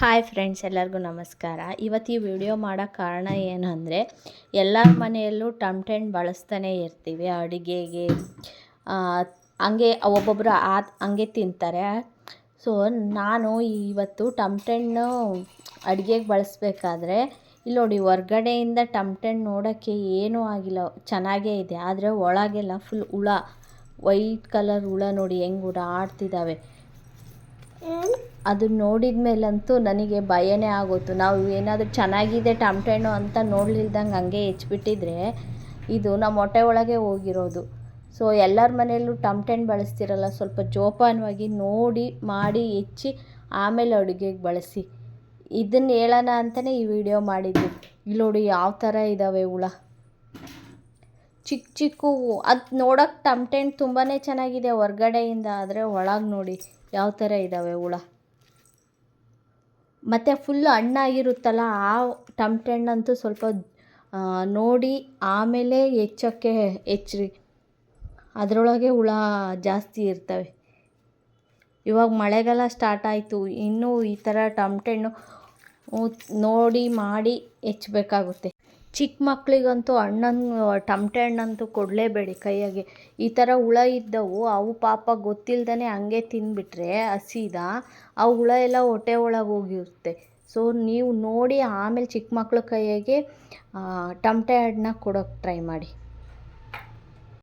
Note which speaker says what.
Speaker 1: Hi friends, ಎಲ್ಲರಿಗೂ ನಮಸ್ಕಾರ. ಇವತ್ತು ಈ ವಿಡಿಯೋ ಮಾಡೋ ಕಾರಣ ಏನು ಅಂದರೆ ಎಲ್ಲರ ಮನೆಯಲ್ಲೂ ಟಮ್ಟೆ ಹಣ್ಣು ಬಳಸ್ತಾನೆ ಇರ್ತೀವಿ. ಅಡುಗೆಗೆ ಹಂಗೆ ಒಬ್ಬೊಬ್ಬರು ಆ, ಹಂಗೆ ತಿಂತಾರೆ. ಸೊ ನಾನು ಇವತ್ತು ಟಮ್ಟೆ ಹಣ್ಣು ಅಡುಗೆಗೆ ಬಳಸಬೇಕಾದ್ರೆ, ಇಲ್ಲಿ ನೋಡಿ ಹೊರ್ಗಡೆಯಿಂದ ಟಮ್ಟೆ ಹಣ್ಣು ನೋಡೋಕ್ಕೆ ಏನೂ ಆಗಿಲ್ಲ. ಚೆನ್ನಾಗೇ ಇದೆ. ಆದರೆ ಒಳಗೆಲ್ಲ ಫುಲ್ ಹುಳ ವೈಟ್ ಕಲರ್ ಹುಳ ನೋಡಿ ಹೆಂಗೆ ಓಡಾಡ್ತಿದ್ದಾವೆ. ಅದು ನೋಡಿದ ಮೇಲಂತೂ ನನಗೆ ಭಯನೇ ಆಗೋಯ್ತು. ನಾವು ಏನಾದರೂ ಚೆನ್ನಾಗಿದೆ ಟಮ್ಟೆ ಹಣ್ಣು ಅಂತ ನೋಡ್ಲಿಲ್ದಂಗೆ ಹಂಗೆ ಹೆಚ್ಚಿಬಿಟ್ಟಿದ್ರೆ ಇದು ನಮ್ಮ ಹೊಟ್ಟೆ ಒಳಗೆ ಹೋಗಿರೋದು. ಸೊ ಎಲ್ಲರ ಮನೆಯಲ್ಲೂ ಟಮ್ಟೆ ಬಳಸ್ತಿರಲ್ಲ, ಸ್ವಲ್ಪ ಜೋಪಾನವಾಗಿ ನೋಡಿ, ಮಾಡಿ, ಹೆಚ್ಚಿ, ಆಮೇಲೆ ಅಡುಗೆಗೆ ಬಳಸಿ. ಇದನ್ನು ಹೇಳೋಣ ಅಂತಲೇ ಈ ವಿಡಿಯೋ ಮಾಡಿದ್ದು. ಇಲ್ಲಿ ಯಾವ ಥರ ಇದ್ದಾವೆ ಹುಳ. ಚಿಕ್ಕ ಚಿಕ್ಕವು ಅದು ನೋಡೋಕೆ ಟಮ್ಟೆ ತುಂಬಾ ಚೆನ್ನಾಗಿದೆ ಹೊರ್ಗಡೆಯಿಂದ, ಆದರೆ ಒಳಗೆ ನೋಡಿ. ಯಾವ ಥರ ಇದ್ದಾವೆ ಹುಳ? ಮತ್ತು ಫುಲ್ ಹಣ್ಣಾಗಿರುತ್ತಲ್ಲ ಆ ಟಮಟೆ ಹಣ್ಣಂತೂ ಸ್ವಲ್ಪ ನೋಡಿ ಆಮೇಲೆ ಹೆಚ್ಚೋಕ್ಕೆ ಹೆಚ್ಚಿರಿ. ಅದರೊಳಗೆ ಹುಳ ಜಾಸ್ತಿ ಇರ್ತವೆ. ಇವಾಗ ಮಳೆಗಾಲ ಸ್ಟಾರ್ಟ್ ಆಯಿತು, ಇನ್ನೂ ಈ ಥರ ಟಮಟೆ ಹಣ್ಣು ನೋಡಿ ಮಾಡಿ ಹೆಚ್ಚಬೇಕಾಗುತ್ತೆ. ಚಿಕ್ಕ ಮಕ್ಕಳಿಗಂತೂ ಹಣ್ಣನ್ನು ಟಮಟೆ ಹಣ್ಣಂತೂ ಕೊಡಲೇಬೇಡಿ ಕೈಯಾಗೆ. ಈ ಥರ ಹುಳ ಇದ್ದವು, ಅವು ಪಾಪ ಗೊತ್ತಿಲ್ದೇ ಹಂಗೆ ತಿಂದುಬಿಟ್ರೆ, ಹಸಿದ, ಆ ಹುಳ ಎಲ್ಲ ಹೊಟ್ಟೆ ಒಳಗೆ ಹೋಗಿರುತ್ತೆ. ಸೊ ನೀವು ನೋಡಿ ಆಮೇಲೆ ಚಿಕ್ಕ ಮಕ್ಳ ಕೈಯಾಗೆ ಟಮಟೆ ಹಣ್ಣನ್ನ ಕೊಡೋಕ್ಕೆ ಟ್ರೈ ಮಾಡಿ.